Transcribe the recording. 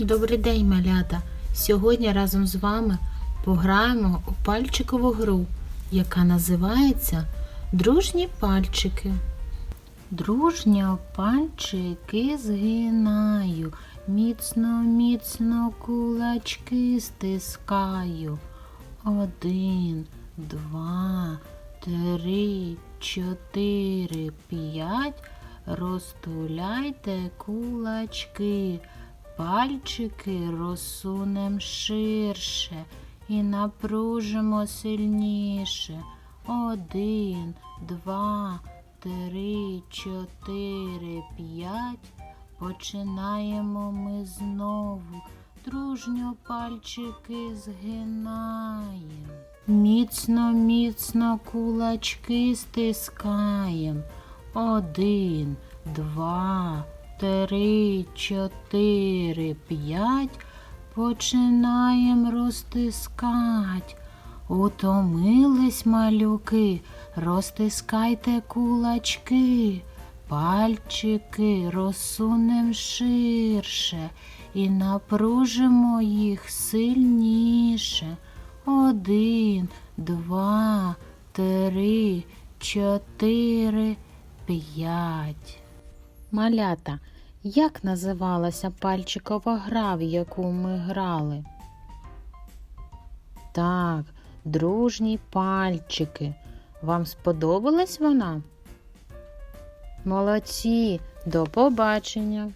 Добрий день, малята! Сьогодні разом з вами пограємо у пальчикову гру, яка називається Дружні пальчики. Дружньо пальчики згинаю, міцно, міцно кулачки стискаю. Один, два, три, чотири, п'ять. Розтуляйте кулачки, пальчики розсунем ширше і напружимо сильніше. Один, два, три, чотири, п'ять. Починаємо ми знову. Дружньо пальчики згинаєм. Міцно, міцно кулачки стискаєм. Один, два, три, чотири, п'ять. Починаєм розтискать. Утомились малюки, розтискайте кулачки, пальчики розсунем ширше і напружимо їх сильніше. Один, два, три, чотири, п'ять. Малята, як називалася пальчикова гра, в яку ми грали? Так, дружні пальчики. Вам сподобалась вона? Молодці, до побачення!